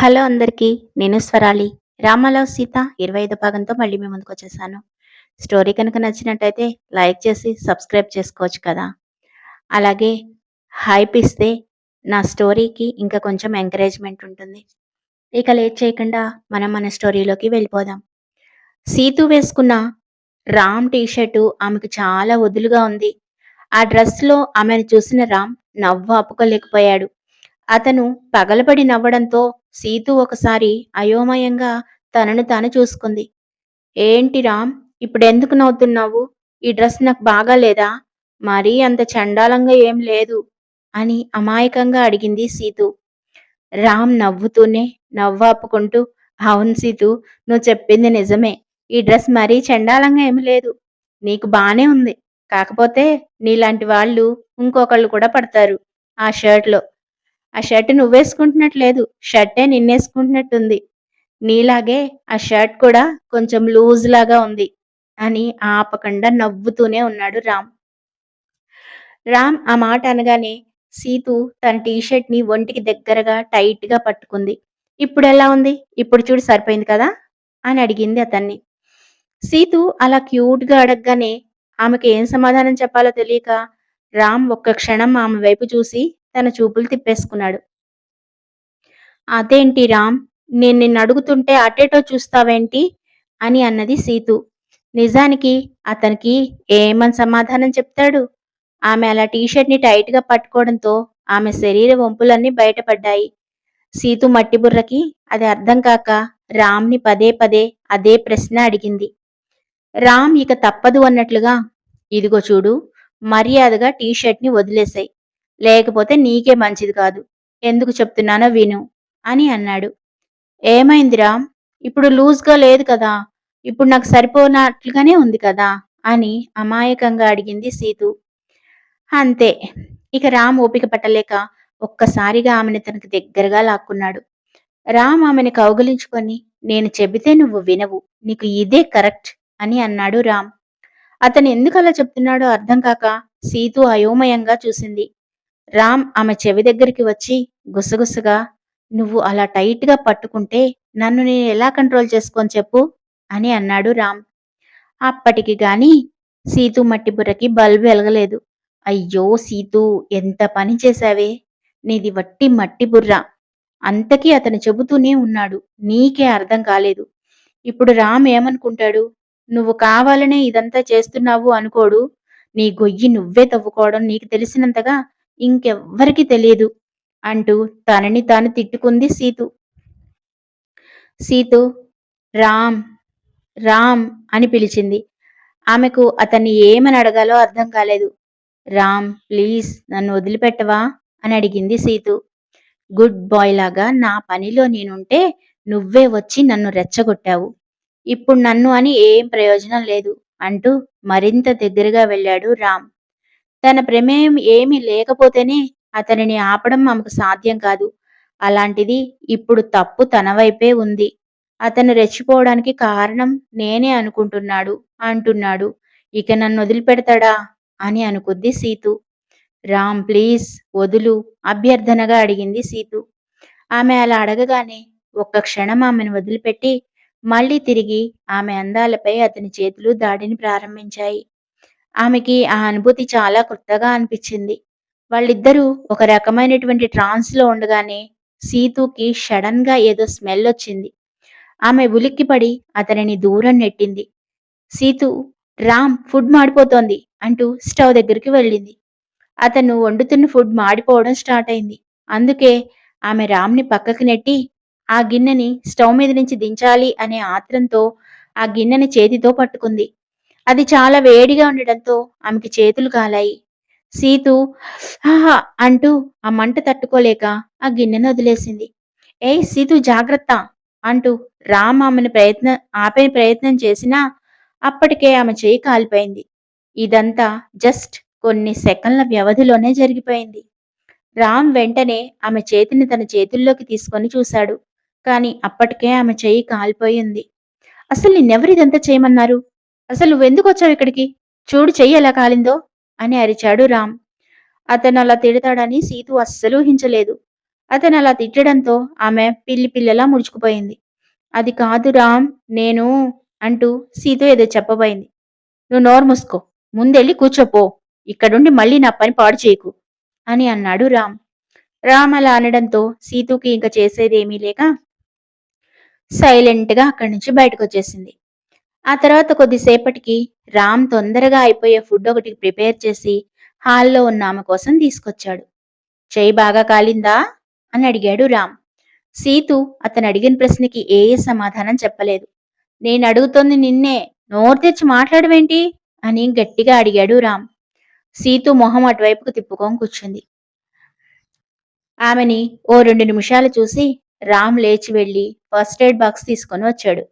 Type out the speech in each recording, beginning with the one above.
Hello అందరికీ నేను స్వరాలి. రామారావు సీత ఇరవై ఐదు భాగంతో మళ్ళీ మేము ముందుకు వచ్చేసాను. స్టోరీ కనుక నచ్చినట్టయితే లైక్ చేసి సబ్స్క్రైబ్ చేసుకోవచ్చు కదా. అలాగే హైప్ ఇస్తే నా స్టోరీకి ఇంకా కొంచెం ఎంకరేజ్మెంట్ ఉంటుంది. ఇక లేట్ చేయకుండా మనం మన స్టోరీలోకి వెళ్ళిపోదాం. సీతు వేసుకున్న రామ్ టీషర్టు ఆమెకు చాలా వదులుగా ఉంది. ఆ డ్రెస్లో ఆమెను చూసిన రామ్ నవ్వు ఆపుకోలేకపోయాడు. అతను పగలబడి నవ్వడంతో సీతు ఒకసారి అయోమయంగా తనను తాను చూసుకుంది. ఏంటి రామ్ ఇప్పుడెందుకు నవ్వుతున్నావు? ఈ డ్రెస్ నాకు బాగాలేదా మరీ అంత చండాలంగా ఏం లేదు? అని అమాయకంగా అడిగింది సీతు. రామ్ నవ్వుతూనే నవ్వాపుకుంటూ అవును సీతు నువ్వు చెప్పింది నిజమే. ఈ డ్రెస్ మరీ చండాలంగా ఏమి లేదు. నీకు బానే ఉంది. కాకపోతే నీలాంటి వాళ్ళు ఇంకొకళ్ళు కూడా పడతారు ఆ షర్ట్లో. ఆ షర్ట్ నువ్వేసుకుంటున్నట్లేదు షర్టే నిన్నేసుకుంటున్నట్టుంది. నీలాగే ఆ షర్ట్ కూడా కొంచెం లూజ్ లాగా ఉంది అని ఆపకుండా నవ్వుతూనే ఉన్నాడు రామ్. రామ్ ఆ మాట అనగానే సీతు తన టీషర్ట్ని ఒంటికి దగ్గరగా టైట్గా పట్టుకుంది. ఇప్పుడు ఎలా ఉంది? ఇప్పుడు చూడు సరిపోయింది కదా? అని అడిగింది అతన్ని. సీతు అలా క్యూట్గా అడగగానే ఆమెకు ఏం సమాధానం చెప్పాలో తెలియక రామ్ ఒక్క క్షణం ఆమె వైపు చూసి తన చూపులు తిప్పేసుకున్నాడు. అదేంటి రామ్? నేను నిన్ను అడుగుతుంటే అటేటో చూస్తావేంటి? అని అన్నది సీతు. నిజానికి అతనికి ఏమని సమాధానం చెప్తాడు? ఆమె అలా టీషర్ట్ని ని టైట్గా పట్టుకోవడంతో ఆమె శరీర వంపులన్నీ బయటపడ్డాయి. సీతు మట్టిబుర్రకి అది అర్థం కాక రామ్ని పదే పదే అదే ప్రశ్న అడిగింది. రామ్ ఇక తప్పదు అన్నట్లుగా. ఇదిగో చూడు మర్యాదగా టీషర్ట్ని ని వదిలేసాయి. లేకపోతే నీకే మంచిది కాదు. ఎందుకు చెప్తున్నానో విను అని అన్నాడు. ఏమైంది రామ్ ఇప్పుడు లూజ్గా లేదు కదా. ఇప్పుడు నాకు సరిపోనట్లుగానే ఉంది కదా అని అమాయకంగా అడిగింది సీతు. అంతే. ఇక రామ్ ఓపిక పట్టలేక ఒక్కసారిగా ఆమెను తనకు దగ్గరగా లాక్కున్నాడు. రామ్ ఆమెను కౌగిలించుకొని నేను చెబితే నువ్వు వినవు నీకు ఇదే కరెక్ట్ అని అన్నాడు రామ్. అతను ఎందుకు అలా చెప్తున్నాడో అర్థం కాక సీతు అయోమయంగా చూసింది. రామ్ ఆమె చెవి దగ్గరికి వచ్చి గుసగుసగా నువ్వు అలా టైట్గా పట్టుకుంటే నన్ను నేను ఎలా కంట్రోల్ చేసుకొని చెప్పు అని అన్నాడు రామ్. అప్పటికి గాని సీతు మట్టి బుర్రకి బల్బు వెలగలేదు. అయ్యో సీతు ఎంత పని చేశావే? నీది వట్టి మట్టి బుర్ర. అంతకీ అతను చెబుతూనే ఉన్నాడు. నీకే అర్థం కాలేదు. ఇప్పుడు రామ్ ఏమనుకుంటాడు? నువ్వు కావాలనే ఇదంతా చేస్తున్నావు అనుకోడు. నీ గొయ్యి నువ్వే తవ్వుకోవడం నీకు తెలిసినంతగా ఇంకెవ్వరికి తెలియదు అంటూ తనని తాను తిట్టుకుంది సీతు. సీతు రామ్ రామ్ అని పిలిచింది. ఆమెకు అతన్ని ఏమని అడగాలో అర్థం కాలేదు. రామ్ ప్లీజ్ నన్ను వదిలిపెట్టవా అని అడిగింది సీతు. గుడ్ బాయ్ లాగా నా పనిలో నేనుంటే నువ్వే వచ్చి నన్ను రెచ్చగొట్టావు. ఇప్పుడు నన్ను అని ఏం ప్రయోజనం లేదు అంటూ మరింత దగ్గరగా వెళ్ళాడు రామ్. తన ప్రమేయం ఏమీ లేకపోతేనే అతనిని ఆపడం ఆమెకు సాధ్యం కాదు. అలాంటిది ఇప్పుడు తప్పు తన వైపే ఉంది. అతను రెచ్చిపోవడానికి కారణం నేనే అనుకుంటున్నాడు అంటున్నాడు. ఇక నన్ను వదిలిపెడతాడా అని అనుకుంది సీతు. రామ్ ప్లీజ్ వదులు అభ్యర్థనగా అడిగింది సీతు. ఆమె అలా అడగగానే ఒక్క క్షణం ఆమెను వదిలిపెట్టి మళ్ళీ తిరిగి ఆమె అందాలపై అతని చేతులు దాడిని ప్రారంభించాయి. ఆమెకి ఆ అనుభూతి చాలా కొత్తగా అనిపించింది. వాళ్ళిద్దరూ ఒక రకమైనటువంటి ట్రాన్స్లో ఉండగానే సీతుకి సడన్గా ఏదో స్మెల్ వచ్చింది. ఆమె ఉలిక్కిపడి అతనిని దూరం నెట్టింది. సీతు రామ్ ఫుడ్ మాడిపోతోంది అంటూ స్టవ్ దగ్గరికి వెళ్ళింది. అతను వండుతున్న ఫుడ్ మాడిపోవడం స్టార్ట్ అయింది. అందుకే ఆమె రామ్ని పక్కకి నెట్టి ఆ గిన్నెని స్టవ్ మీద నుంచి దించాలి అనే ఆత్రంతో ఆ గిన్నెని చేతితో పట్టుకుంది. అది చాలా వేడిగా ఉండడంతో ఆమెకి చేతులు కాలాయి. సీతు ఆహా! అంటూ ఆ మంట తట్టుకోలేక ఆ గిన్నెను వదిలేసింది. ఏయ్ సీతు జాగ్రత్త! అంటూ రామ్ ఆమెను ప్రయత్న ఆపే ప్రయత్నం చేసినా అప్పటికే ఆమె చేయి కాలిపోయింది. ఇదంతా జస్ట్ కొన్ని సెకండ్ల వ్యవధిలోనే జరిగిపోయింది. రామ్ వెంటనే ఆమె చేతిని తన చేతుల్లోకి తీసుకొని చూశాడు. కాని అప్పటికే ఆమె చేయి కాలిపోయింది. అసలు నిన్నెవరు ఇదంతా చేయమన్నారు? అసలు నువ్వెందుకు వచ్చావు ఇక్కడికి? చూడు చెయ్యి ఎలా కాలిందో అని అరిచాడు రామ్. అతను అలా తిడతాడని సీతు అస్సలు ఊహించలేదు. అతను అలా తిట్టడంతో ఆమె పిల్లి పిల్లలా ముడుచుకుపోయింది. అది కాదు రామ్ నేను అంటూ సీత ఏదో చెప్పబోయింది. నువ్వు నోరు మూసుకో. ముందెళ్ళి కూర్చోపో ఇక్కడుండి మళ్ళీ నా పని పాడు చేయకు అని అన్నాడు రామ్. రామ్ అలా అనడంతో సీతుకి ఇంక చేసేదేమీ లేక సైలెంట్గా అక్కడి నుంచి బయటకు వచ్చేసింది ఆ తర్వాత కొద్దిసేపటికి రామ్ తొందరగా అయిపోయే ఫుడ్ ఒకటి ప్రిపేర్ చేసి హాల్లో ఉన్న ఆమె కోసం తీసుకొచ్చాడు. చేయి బాగా కాలిందా? అని అడిగాడు రామ్. సీతు అతను అడిగిన ప్రశ్నకి ఏ సమాధానం చెప్పలేదు. నేను అడుగుతోంది నిన్నే నోరు తెచ్చి మాట్లాడవేంటి? అని గట్టిగా అడిగాడు రామ్. సీతు మొహం అటువైపుకు తిప్పుకొని కూర్చుంది. ఆమెని ఓ రెండు నిమిషాలు చూసి రామ్ లేచి వెళ్ళి ఫస్ట్ ఎయిడ్ బాక్స్ తీసుకొని వచ్చాడు.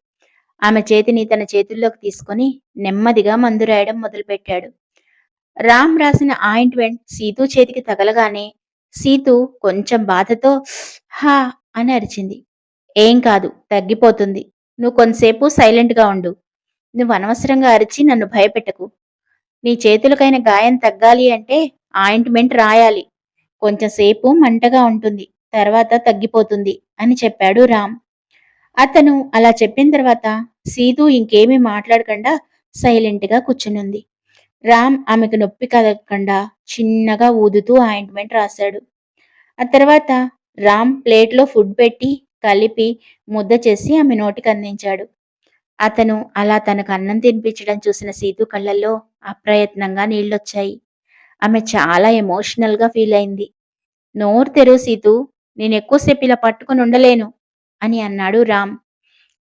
ఆమె చేతిని తన చేతుల్లోకి తీసుకొని నెమ్మదిగా మందు రాయడం మొదలుపెట్టాడు. రామ్ రాసిన ఆయింట్మెంట్ సీతు చేతికి తగలగానే సీతు కొంచెం బాధతో హా అని అరిచింది. ఏం కాదు తగ్గిపోతుంది. నువ్వు కొంతసేపు సైలెంట్గా ఉండు. నువ్వు అనవసరంగా అరిచి నన్ను భయపెట్టకు. నీ చేతులకైన గాయం తగ్గాలి అంటే ఆయింట్మెంట్ రాయాలి. కొంచెం సేపు మంటగా ఉంటుంది తర్వాత తగ్గిపోతుంది అని చెప్పాడు రామ్. అతను అలా చెప్పిన తర్వాత సీతు ఇంకేమీ మాట్లాడకుండా సైలెంట్గా కూర్చునుంది. రామ్ ఆమెకు నొప్పి కలగకుండా చిన్నగా ఊదుతూ ఆయింట్మెంట్ రాశాడు. ఆ తర్వాత రామ్ ప్లేట్లో ఫుడ్ పెట్టి కలిపి ముద్ద చేసి ఆమె నోటికి అందించాడు. అతను అలా తనకు అన్నం తినిపించడం చూసిన సీతు కళ్ళల్లో అప్రయత్నంగా నీళ్ళొచ్చాయి. ఆమె చాలా ఎమోషనల్గా ఫీల్ అయింది నోరు తెరువు సీతు నేను ఎక్కువసేపు ఇలా పట్టుకుని ఉండలేను. అని అన్నాడు రామ్.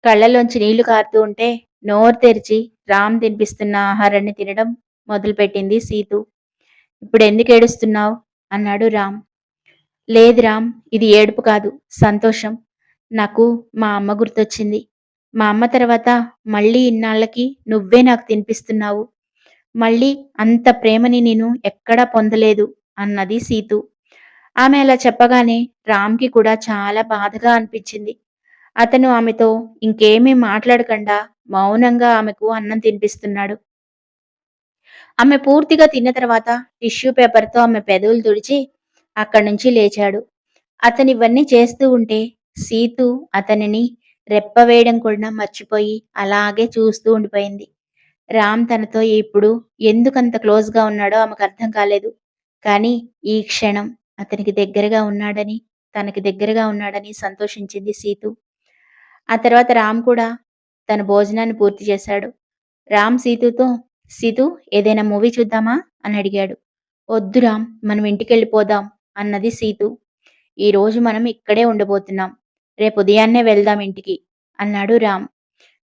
కళ్ళలోంచి నీళ్ళు కారుతూ ఉంటే నోరు తెరిచి రామ్ తినిపిస్తున్న ఆహారాన్ని తినడం మొదలుపెట్టింది సీతు. ఇప్పుడు ఎందుకు ఏడుస్తున్నావు? అన్నాడు రామ్. లేదు రామ్ ఇది ఏడుపు కాదు సంతోషం. నాకు మా అమ్మ గుర్తొచ్చింది. మా అమ్మ తర్వాత మళ్ళీ ఇన్నాళ్ళకి నువ్వే నాకు తినిపిస్తున్నావు. మళ్ళీ అంత ప్రేమని నేను ఎక్కడా పొందలేదు అన్నది సీతు. ఆమె అలా చెప్పగానే రామ్కి కూడా చాలా బాధగా అనిపించింది. అతను ఆమెతో ఇంకేమీ మాట్లాడకుండా మౌనంగా ఆమెకు అన్నం తినిపిస్తున్నాడు. ఆమె పూర్తిగా తిన్న తర్వాత టిష్యూ పేపర్తో ఆమె పెదవులు తుడిచి అక్కడి నుంచి లేచాడు. అతను ఇవన్నీ చేస్తూ ఉంటే సీతు అతనిని రెప్ప వేయడం కూడా మర్చిపోయి అలాగే చూస్తూ ఉండిపోయింది. రామ్ తనతో ఇప్పుడు ఎందుకంత క్లోజ్గా ఉన్నాడో ఆమెకు అర్థం కాలేదు. కానీ ఈ క్షణం అతనికి దగ్గరగా ఉన్నాడని తనకి దగ్గరగా ఉన్నాడని సంతోషించింది సీతు. ఆ తర్వాత రామ్ కూడా తన భోజనాన్ని పూర్తి చేశాడు. రామ్ సీతుతో సీతు ఏదైనా మూవీ చూద్దామా? అని అడిగాడు. వద్దు రామ్ మనం ఇంటికి వెళ్ళిపోదాం అన్నది సీతు. ఈరోజు మనం ఇక్కడే ఉండబోతున్నాం. రేపు ఉదయాన్నే వెళ్దాం ఇంటికి అన్నాడు రామ్.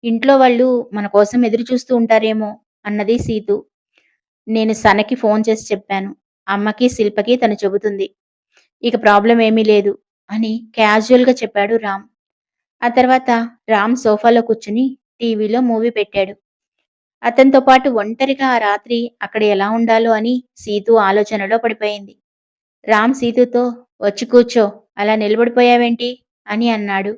ఇంట్లో వాళ్ళు మన కోసం ఎదురు చూస్తూ ఉంటారేమో అన్నది సీతు. నేను సనకి ఫోన్ చేసి చెప్పాను. అమ్మకి శిల్పకి తను చెబుతుంది. ఇక ప్రాబ్లం ఏమీ లేదు అని క్యాజువల్గా చెప్పాడు రామ్. ఆ తర్వాత రామ్ సోఫాలో కూర్చుని టీవీలో మూవీ పెట్టాడు. అతనితో పాటు ఒంటరిగా ఆ రాత్రి అక్కడ ఎలా ఉండాలో అని సీతు ఆలోచనలో పడిపోయింది. రామ్ సీతుతో వచ్చి కూర్చో. అలా నిలబడిపోయావేంటి? అని అన్నాడు.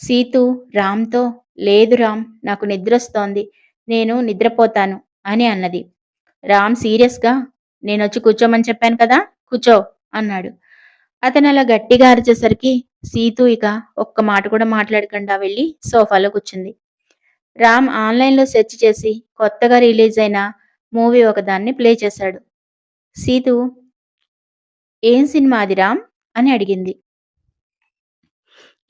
సీతు రామ్తో లేదు రామ్ నాకు నిద్రొస్తోంది. నేను నిద్రపోతాను అని అన్నది. రామ్ సీరియస్గా నేను వచ్చి కూర్చోమని చెప్పాను కదా కూర్చో అన్నాడు. అతను అలా గట్టిగా అరిచేసరికి సీతు ఇక ఒక్క మాట కూడా మాట్లాడకుండా వెళ్ళి సోఫాలో కూర్చుంది. రామ్ ఆన్లైన్లో సెర్చ్ చేసి కొత్తగా రిలీజ్ అయిన మూవీ ఒకదాన్ని ప్లే చేశాడు. సీతు ఏం సినిమా అది రామ్? అని అడిగింది.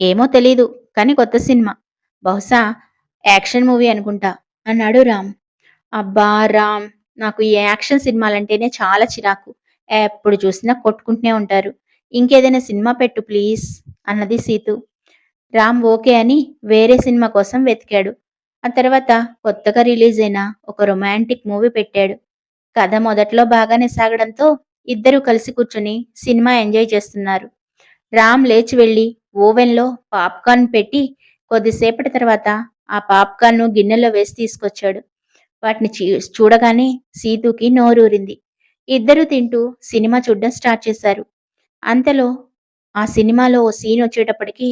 ఏమో తెలీదు కానీ కొత్త సినిమా. బహుశా యాక్షన్ మూవీ అనుకుంటా అన్నాడు రామ్. అబ్బా రామ్ నాకు ఈ యాక్షన్ సినిమాలంటేనే చాలా చిరాకు. ఎప్పుడు చూసినా కొట్టుకుంటూనే ఉంటారు. ఇంకేదైనా సినిమా పెట్టు ప్లీజ్ అన్నది సీతు. రామ్ ఓకే అని వేరే సినిమా కోసం వెతికాడు. ఆ తర్వాత కొత్తగా రిలీజ్ అయిన ఒక రొమాంటిక్ మూవీ పెట్టాడు. కథ మొదట్లో బాగానే సాగడంతో ఇద్దరు కలిసి కూర్చుని సినిమా ఎంజాయ్ చేస్తున్నారు. రామ్ లేచి వెళ్ళి ఓవెన్లో పాప్కార్న్ పెట్టి కొద్దిసేపటి తర్వాత ఆ పాప్కార్న్ను గిన్నెలో వేసి తీసుకొచ్చాడు. వాటిని చూడగానే సీతుకి నోరూరింది. ఇద్దరు తింటూ సినిమా చూడడం స్టార్ట్ చేశారు. అంతలో ఆ సినిమాలో ఓ సీన్ వచ్చేటప్పటికి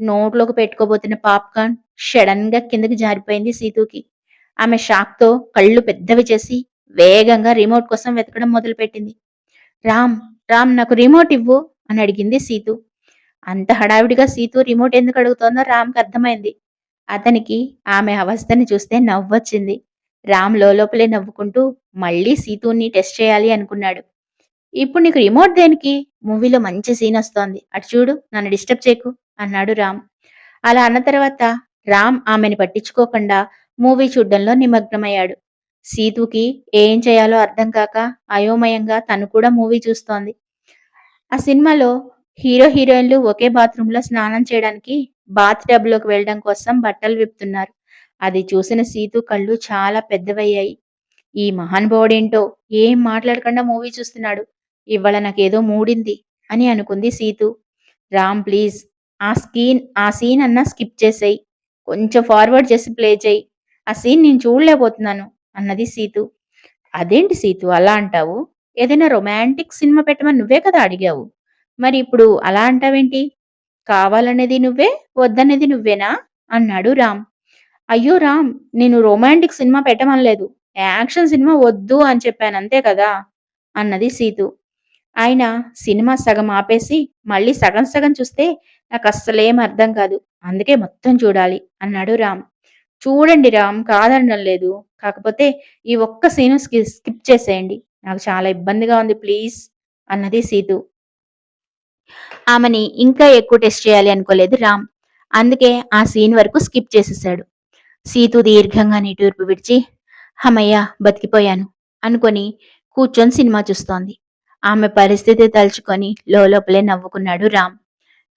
నోట్లోకి పెట్టుకోబోతున్న పాప్కార్న్ సడన్గా కిందకి జారిపోయింది సీతుకి. ఆమె షాక్తో కళ్ళు పెద్దవి చేసి వేగంగా రిమోట్ కోసం వెతకడం మొదలుపెట్టింది. రామ్ రామ్ నాకు రిమోట్ ఇవ్వు అని అడిగింది సీతు. అంత హడావిడిగా సీతు రిమోట్ ఎందుకు అడుగుతోందో రామ్కి అర్థమైంది. అతనికి ఆమె అవస్థని చూస్తే నవ్వొచ్చింది. రామ్ లోపలే నవ్వుకుంటూ మళ్ళీ సీతుని టెస్ట్ చేయాలి అనుకున్నాడు. ఇప్పుడు నీకు రిమోట్ దేనికి? మూవీలో మంచి సీన్ వస్తోంది. అటు చూడు నన్ను డిస్టర్బ్ చేయకు అన్నాడు రామ్. అలా అన్న తర్వాత రామ్ ఆమెని పట్టించుకోకుండా మూవీ చూడడంలో నిమగ్నమయ్యాడు. సీతుకి ఏం చేయాలో అర్థం కాక అయోమయంగా తను కూడా మూవీ చూస్తోంది. ఆ సినిమాలో హీరో హీరోయిన్లు ఒకే బాత్రూంలో స్నానం చేయడానికి బాత్ టబ్లోకి వెళ్ళడం కోసం బట్టలు విప్పుతున్నారు. అది చూసిన సీతు కళ్ళు చాలా పెద్దవయ్యాయి. ఈ మహానుభావుడేంటో ఏం మాట్లాడకుండా మూవీ చూస్తున్నాడు. ఇవాళ నాకేదో మూడింది అని అనుకుంది సీతు. రామ్ ప్లీజ్ ఆ స్కీన్ ఆ సీన్ అన్నా స్కిప్ చేసేయి. కొంచెం ఫార్వర్డ్ చేసి ప్లే చేయి. ఆ సీన్ నేను చూడలేకపోతున్నాను అన్నది సీతు. అదేంటి సీతు అలా అంటావు? ఏదైనా రొమాంటిక్ సినిమా పెట్టమని నువ్వే కదా అడిగావు. మరి ఇప్పుడు అలా అంటావేంటి? కావాలనేది నువ్వే వద్దనేది నువ్వేనా? అన్నాడు రామ్. అయ్యో రామ్ నేను రొమాంటిక్ సినిమా పెట్టమనలేదు. యాక్షన్ సినిమా వద్దు అని చెప్పాను అంతే కదా? అన్నది సీతు. ఆయన సినిమా సగం ఆపేసి మళ్ళీ సగం సగం చూస్తే నాకు అస్సలేం అర్థం కాదు. అందుకే మొత్తం చూడాలి అన్నాడు రామ్. చూడండి రామ్ కాదనడం లేదు. కాకపోతే ఈ ఒక్క సీను స్కిప్ చేసేయండి. నాకు చాలా ఇబ్బందిగా ఉంది ప్లీజ్ అన్నది సీతు. ఆమెని ఇంకా ఎక్కువ టెస్ట్ చేయాలి అనుకోలేదు రామ్. అందుకే ఆ సీన్ వరకు స్కిప్ చేసేసాడు. సీతు దీర్ఘంగా నిటూర్పు విడిచి హమయ్య బతికిపోయాను అనుకొని కూర్చొని సినిమా చూస్తోంది. ఆమె పరిస్థితి తలుచుకొని లోపలే నవ్వుకున్నాడు రామ్.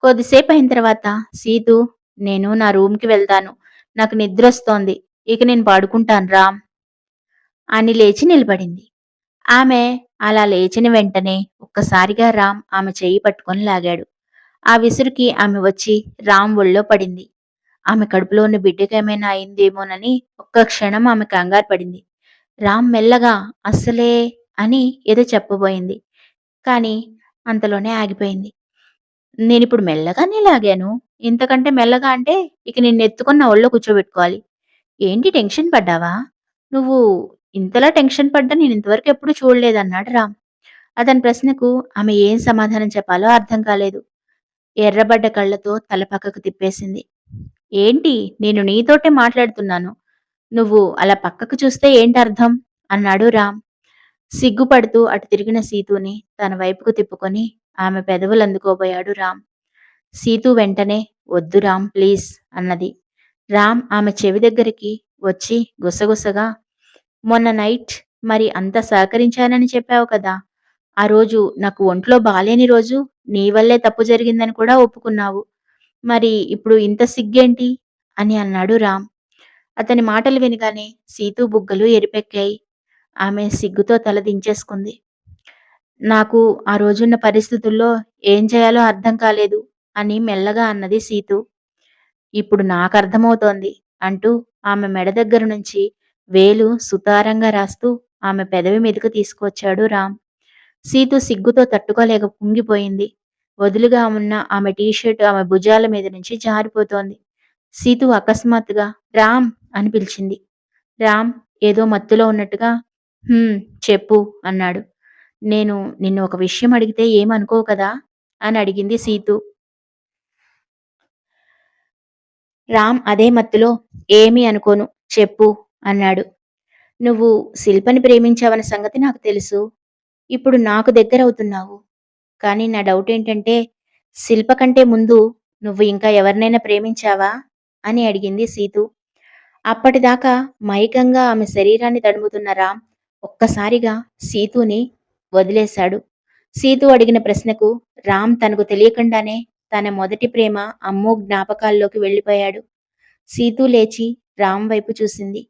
కొద్దిసేపు అయిన తర్వాత సీతు నేను నా రూమ్కి వెళ్తాను. నాకు నిద్ర వస్తోంది. ఇక నేను పాడుకుంటాను రామ్ అని లేచి నిలబడింది. ఆమె అలా లేచిన వెంటనే ఒక్కసారిగా రామ్ ఆమె చేయి పట్టుకొని లాగాడు. ఆ విసురుకి ఆమె వచ్చి రామ్ ఒళ్ళో పడింది. ఆమె కడుపులో ఉన్న బిడ్డకేమైనా అయిందేమోనని ఒక్క క్షణం ఆమె కంగారు పడింది. రామ్ మెల్లగా అస్సలే అని ఏదో చెప్పబోయింది. కానీ అంతలోనే ఆగిపోయింది. నేను ఇప్పుడు మెల్లగానే లాగాను? ఇంతకంటే మెల్లగా అంటే ఇక నిన్ను ఎత్తుకున్న ఒళ్ళో కూర్చోబెట్టుకోవాలి. ఏంటి టెన్షన్ పడ్డావా? నువ్వు ఇంతలా టెన్షన్ పడ్డా నేను ఇంతవరకు ఎప్పుడు చూడలేదన్నాడు రామ్. అతని ప్రశ్నకు ఆమె ఏం సమాధానం చెప్పాలో అర్థం కాలేదు. ఎర్రబడ్డ కళ్ళతో తల పక్కకు తిప్పేసింది. ఏంటి? నేను నీతోటే మాట్లాడుతున్నాను. నువ్వు అలా పక్కకు చూస్తే ఏంటి అర్థం అన్నాడు రామ్. సిగ్గుపడుతూ అటు తిరిగిన సీతుని తన వైపుకు తిప్పుకొని ఆమె పెదవులు అందుకోబోయాడు రామ్. సీతు వెంటనే వద్దు రామ్ ప్లీజ్ అన్నది. రామ్ ఆమె చెవి దగ్గరికి వచ్చి గుసగుసగా మొన్న నైట్ మరి అంత సహకరించానని చెప్పావు కదా. ఆ రోజు నాకు ఒంట్లో బాలేని రోజు నీ వల్లే తప్పు జరిగిందని కూడా ఒప్పుకున్నావు. మరి ఇప్పుడు ఇంత సిగ్గేంటి? అని అన్నాడు రామ్. అతని మాటలు వినగానే సీతు బుగ్గలు ఎరిపెక్కాయి. ఆమె సిగ్గుతో తల దించేసుకుంది. నాకు ఆ రోజున్న పరిస్థితుల్లో ఏం చేయాలో అర్థం కాలేదు అని మెల్లగా అన్నది సీతు. ఇప్పుడు నాకు అర్థమవుతోంది అంటూ ఆమె మెడ దగ్గర నుంచి వేలు సుతారంగా రాస్తూ ఆమె పెదవి మీదకు తీసుకొచ్చాడు రామ్. సీతు సిగ్గుతో తట్టుకోలేక కుంగిపోయింది. వదులుగా ఉన్న ఆమె టీషర్ట్ ఆమె భుజాల మీద నుంచి జారిపోతోంది. సీతు అకస్మాత్తుగా రామ్ అని పిలిచింది. రామ్ ఏదో మత్తులో ఉన్నట్టుగా చెప్పు అన్నాడు. నేను నిన్ను ఒక విషయం అడిగితే ఏమనుకో కదా? అని అడిగింది సీతు. రామ్ అదే మత్తులో ఏమీ అనుకోను చెప్పు అన్నాడు. నువ్వు శిల్పని ప్రేమించావన్న సంగతి నాకు తెలుసు. ఇప్పుడు నాకు దగ్గరవుతున్నావు. కానీ నా డౌట్ ఏంటంటే శిల్ప కంటే ముందు నువ్వు ఇంకా ఎవరినైనా ప్రేమించావా? అని అడిగింది సీతు. అప్పటిదాకా మైకంగా ఆమె శరీరాన్ని తడుముతున్న రామ్ ఒక్కసారిగా సీతుని వదిలేశాడు. సీతు అడిగిన ప్రశ్నకు రామ్ తనకు తెలియకుండానే తన మొదటి ప్రేమ అమ్మో జ్ఞాపకాల్లోకి వెళ్ళిపోయాడు. సీతు లేచి రామ్ వైపు చూసింది.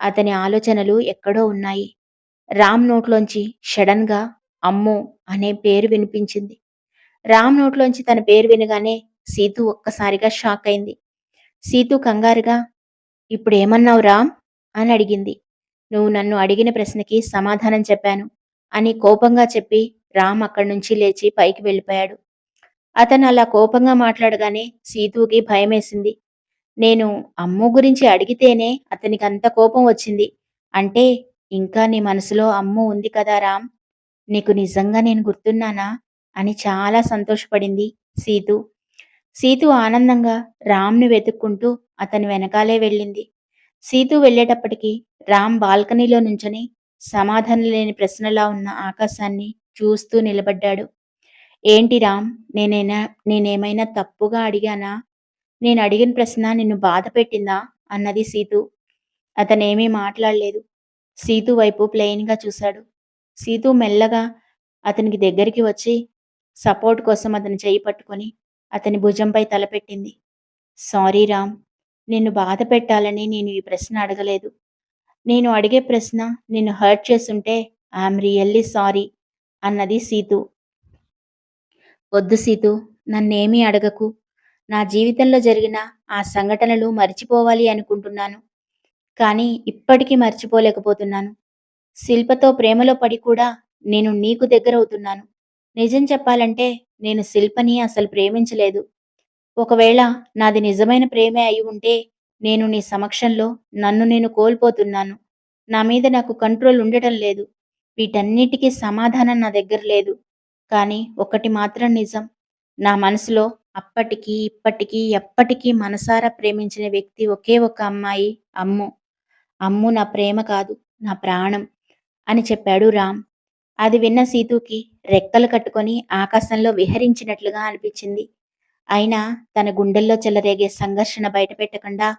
అతని ఆలోచనలు ఎక్కడో ఉన్నాయి. రామ్ నోట్లోంచి గా అమ్ము! అనే పేరు వినిపించింది. రామ్ నోట్లోంచి తన పేరు వినగానే సీతు ఒక్కసారిగా షాక్ అయింది. సీతు కంగారుగా ఇప్పుడు ఏమన్నావు రామ్? అని అడిగింది. నువ్వు నన్ను అడిగిన ప్రశ్నకి సమాధానం చెప్పాను అని కోపంగా చెప్పి రామ్ అక్కడి నుంచి లేచి పైకి వెళ్ళిపోయాడు. అతను అలా కోపంగా మాట్లాడగానే సీతుకి భయమేసింది. నేను అమ్ము గురించి అడిగితేనే అతనికి అంత కోపం వచ్చింది. అంటే ఇంకా నీ మనసులో అమ్ము ఉంది కదా రామ్? నీకు నిజంగా నేను గుర్తున్నానా? అని చాలా సంతోషపడింది సీతు. సీతు ఆనందంగా రామ్ను వెతుక్కుంటూ అతని వెనకాలే వెళ్ళింది. సీతు వెళ్ళేటప్పటికి రామ్ బాల్కనీలో నుంచని సమాధానం లేని ప్రశ్నలా ఉన్న ఆకాశాన్ని చూస్తూ నిలబడ్డాడు. ఏంటి రామ్ నేనైనా నేనేమైనా తప్పుగా అడిగానా? నేను అడిగిన ప్రశ్న నిన్ను బాధ పెట్టిందా? అన్నది సీతు. అతనేమీ మాట్లాడలేదు. సీతు వైపు ప్లెయిన్గా చూశాడు. సీతూ మెల్లగా అతనికి దగ్గరికి వచ్చి సపోర్ట్ కోసం అతని చేయి పట్టుకొని అతని భుజంపై తలపెట్టింది సారీ రామ్ నిన్ను బాధ పెట్టాలని నేను ఈ ప్రశ్న అడగలేదు. నేను అడిగే ప్రశ్న నిన్ను హర్ట్ చేస్తుంటే ఐఎమ్ రియల్లీ సారీ అన్నది సీతు. వద్దు సీతు నన్నేమీ అడగకు. నా జీవితంలో జరిగిన ఆ సంఘటనలు మర్చిపోవాలి అనుకుంటున్నాను. కానీ ఇప్పటికీ మర్చిపోలేకపోతున్నాను. శిల్పతో ప్రేమలో పడి కూడా నేను నీకు దగ్గరవుతున్నాను. నిజం చెప్పాలంటే నేను శిల్పని అసలు ప్రేమించలేదు. ఒకవేళ నాది నిజమైన ప్రేమే అయి ఉంటే నేను నీ సమక్షంలో నన్ను నేను కోల్పోతున్నాను. నా మీద నాకు కంట్రోల్ ఉండటం లేదు. వీటన్నిటికీ సమాధానం నా దగ్గర లేదు. కానీ ఒకటి మాత్రం నిజం. నా మనసులో అప్పటికి ఇప్పటికీ ఎప్పటికీ మనసారా ప్రేమించిన వ్యక్తి ఒకే ఒక అమ్మాయి అమ్ము. అమ్ము నా ప్రేమ కాదు నా ప్రాణం. అని చెప్పాడు రామ్. అది విన్న సీతుకి రెక్కలు కట్టుకొని ఆకాశంలో విహరించినట్లుగా అనిపించింది. అయినా తన గుండెల్లో చెలరేగే సంఘర్షణ బయటపెట్టకుండా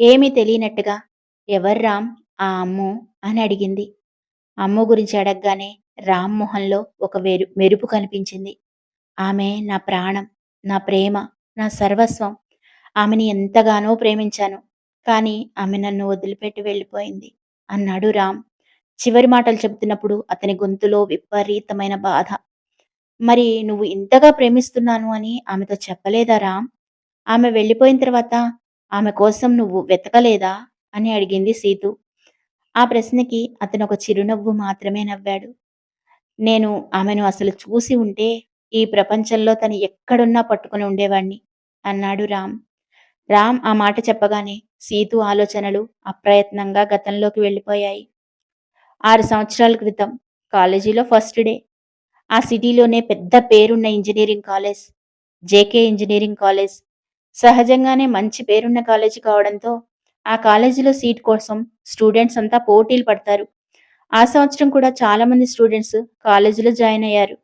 ఏమీ తెలియనట్టుగా ఎవరు రామ్? ఆ అమ్ము? అని అడిగింది. అమ్ము గురించి అడగగానే రామ్ మొహంలో ఒక వెరు మెరుపు కనిపించింది. ఆమె నా ప్రాణం నా ప్రేమ నా సర్వస్వం. ఆమెని ఎంతగానో ప్రేమించాను కానీ ఆమె నన్ను వదిలిపెట్టి వెళ్ళిపోయింది అన్నాడు రామ్. చివరి మాటలు చెబుతున్నప్పుడు అతని గొంతులో విపరీతమైన బాధ. మరి నువ్వు ఇంతగా ప్రేమిస్తున్నాను అని ఆమెతో చెప్పలేదా రామ్ ఆమె వెళ్ళిపోయిన తర్వాత ఆమె కోసం నువ్వు వెతకలేదా? అని అడిగింది సీతు. ఆ ప్రశ్నకి అతను ఒక చిరునవ్వు మాత్రమే నవ్వాడు. నేను ఆమెను అసలు చూసి ఉంటే ఈ ప్రపంచంలో తను ఎక్కడున్నా పట్టుకుని ఉండేవాణ్ణి అన్నాడు రామ్. రామ్ ఆ మాట చెప్పగానే సీతు ఆలోచనలు అప్రయత్నంగా గతంలోకి వెళ్ళిపోయాయి. ఆరు సంవత్సరాల క్రితం కాలేజీలో ఫస్ట్ డే. ఆ సిటీలోనే పెద్ద పేరున్న engineering college JK engineering college. సహజంగానే మంచి పేరున్న కాలేజీ కావడంతో ఆ కాలేజీలో సీట్ కోసం స్టూడెంట్స్ అంతా పోటీలు పడతారు. ఆ సంవత్సరం కూడా చాలా మంది స్టూడెంట్స్ కాలేజీలో జాయిన్ అయ్యారు.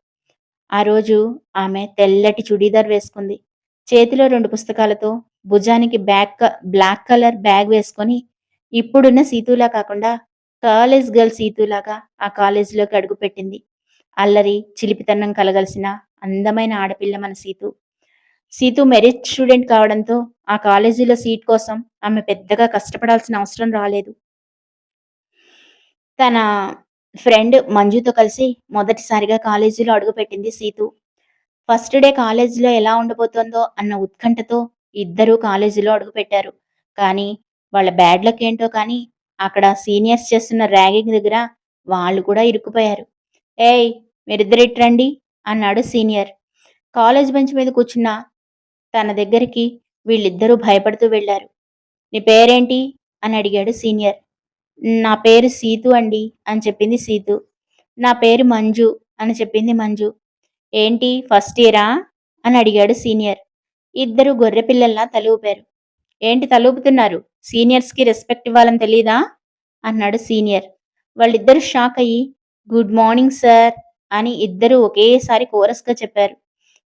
ఆ రోజు ఆమె తెల్లటి చుడీదార్ వేసుకుంది. చేతిలో రెండు పుస్తకాలతో భుజానికి బ్యాక్ బ్లాక్ కలర్ బ్యాగ్ వేసుకొని ఇప్పుడున్న సీతులా కాకుండా కాలేజ్ గర్ల్ సీతులాగా ఆ కాలేజీలోకి అడుగుపెట్టింది అల్లరి చిలిపితనం కలగలిసిన అందమైన ఆడపిల్ల మన సీతు. సీతు మెరిట్ స్టూడెంట్ కావడంతో ఆ కాలేజీలో సీట్ కోసం ఆమె పెద్దగా కష్టపడాల్సిన అవసరం రాలేదు. తన ఫ్రెండ్ మంజుతో కలిసి మొదటిసారిగా కాలేజీలో అడుగుపెట్టింది సీతు. ఫస్ట్ డే కాలేజీలో ఎలా ఉండబోతోందో అన్న ఉత్కంఠతో ఇద్దరూ కాలేజీలో అడుగుపెట్టారు కానీ వాళ్ళ బ్యాడ్ లక్ ఏంటో కానీ అక్కడ సీనియర్స్ చేస్తున్న ర్యాగింగ్ దగ్గర వాళ్ళు కూడా ఇరుక్కుపోయారు. ఏయ్ మీరిద్దరు రండి అన్నాడు సీనియర్. కాలేజ్ బెంచ్ మీద కూర్చున్న తన దగ్గరికి వీళ్ళిద్దరూ భయపడుతూ వెళ్ళారు. నీ పేరేంటి? అని అడిగాడు సీనియర్. నా పేరు సీతు అండి అని చెప్పింది సీతు. నా పేరు మంజు అని చెప్పింది మంజు. ఏంటి ఫస్ట్ ఇయరా? అని అడిగాడు సీనియర్. ఇద్దరు గొర్రె పిల్లల్లా తలూపారు ఏంటి తలూపుతున్నారు? సీనియర్స్కి రెస్పెక్ట్ ఇవ్వాలని తెలీదా? అన్నాడు సీనియర్. వాళ్ళిద్దరూ షాక్ అయ్యి గుడ్ మార్నింగ్ సార్ అని ఇద్దరు ఒకేసారి కోరస్గా చెప్పారు.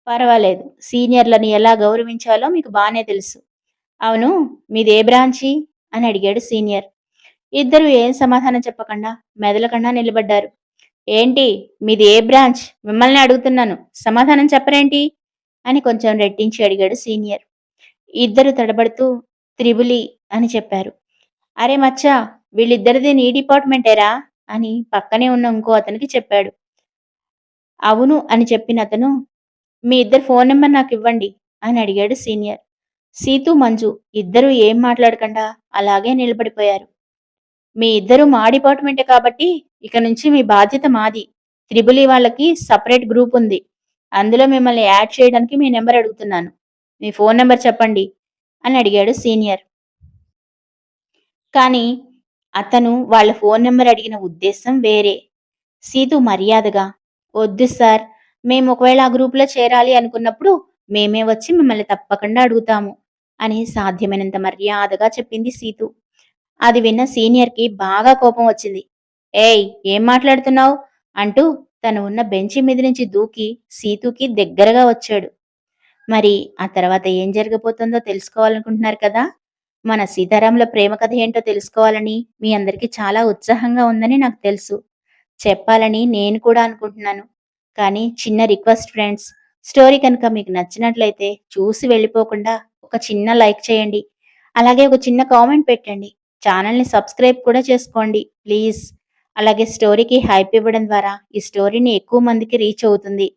పర్వాలేదు సీనియర్లను ఎలా గౌరవించాలో మీకు బాగానే తెలుసు. అవును మీది ఏ బ్రాంచి? అని అడిగాడు సీనియర్. ఇద్దరు ఏం సమాధానం చెప్పకుండా మెదలకుండా నిలబడ్డారు. ఏంటి మీది ఏ బ్రాంచ్? మిమ్మల్ని అడుగుతున్నాను. సమాధానం చెప్పరేంటి? అని కొంచెం రెట్టించి అడిగాడు సీనియర్. ఇద్దరు తడబడుతూ త్రిబులి అని చెప్పారు. అరే మచ్చా వీళ్ళిద్దరిది నీ డిపార్ట్మెంటేరా? అని పక్కనే ఉన్న ఇంకో అతనికి చెప్పాడు. అవును అని చెప్పిన అతను మీ ఇద్దరు ఫోన్ నెంబర్ నాకు ఇవ్వండి అని అడిగాడు సీనియర్. సీతు మంజు ఇద్దరూ ఏం మాట్లాడకుండా అలాగే నిలబడిపోయారు. మీ ఇద్దరు మా డిపార్ట్మెంటే కాబట్టి ఇక నుంచి మీ బాధ్యత మాది. త్రిబులి వాళ్ళకి సపరేట్ గ్రూప్ ఉంది. అందులో మిమ్మల్ని యాడ్ చేయడానికి మీ నెంబర్ అడుగుతున్నాను. మీ ఫోన్ నెంబర్ చెప్పండి అని అడిగాడు సీనియర్. కానీ అతను వాళ్ళ ఫోన్ నెంబర్ అడిగిన ఉద్దేశం వేరే. సీతు మర్యాదగా వద్దు సార్ మేము ఒకవేళ ఆ గ్రూప్లో చేరాలి అనుకున్నప్పుడు మేమే వచ్చి మిమ్మల్ని తప్పకుండా అడుగుతాము అని సాధ్యమైనంత మర్యాదగా చెప్పింది సీతు. అది విన్న సీనియర్కి బాగా కోపం వచ్చింది. ఏయ్ ఏం మాట్లాడుతున్నావు? అంటూ తను ఉన్న బెంచి మీద నుంచి దూకి సీతుకి దగ్గరగా వచ్చాడు. మరి ఆ తర్వాత ఏం జరగబోతుందో తెలుసుకోవాలనుకుంటున్నారు కదా? మన సీతారాముల ప్రేమ కథ ఏంటో తెలుసుకోవాలని మీ అందరికీ చాలా ఉత్సాహంగా ఉందని నాకు తెలుసు. చెప్పాలని నేను కూడా అనుకుంటున్నాను. కానీ చిన్న రిక్వెస్ట్ ఫ్రెండ్స్ స్టోరీ కనుక మీకు నచ్చినట్లయితే చూసి వెళ్ళిపోకుండా ఒక చిన్న లైక్ చేయండి. అలాగే ఒక చిన్న కామెంట్ పెట్టండి. ఛానల్ని సబ్స్క్రైబ్ కూడా చేసుకోండి ప్లీజ్. అలాగే స్టోరీకి హైప్ ఇవ్వడం ద్వారా ఈ స్టోరీని ఎక్కువ మందికి రీచ్ అవుతుంది.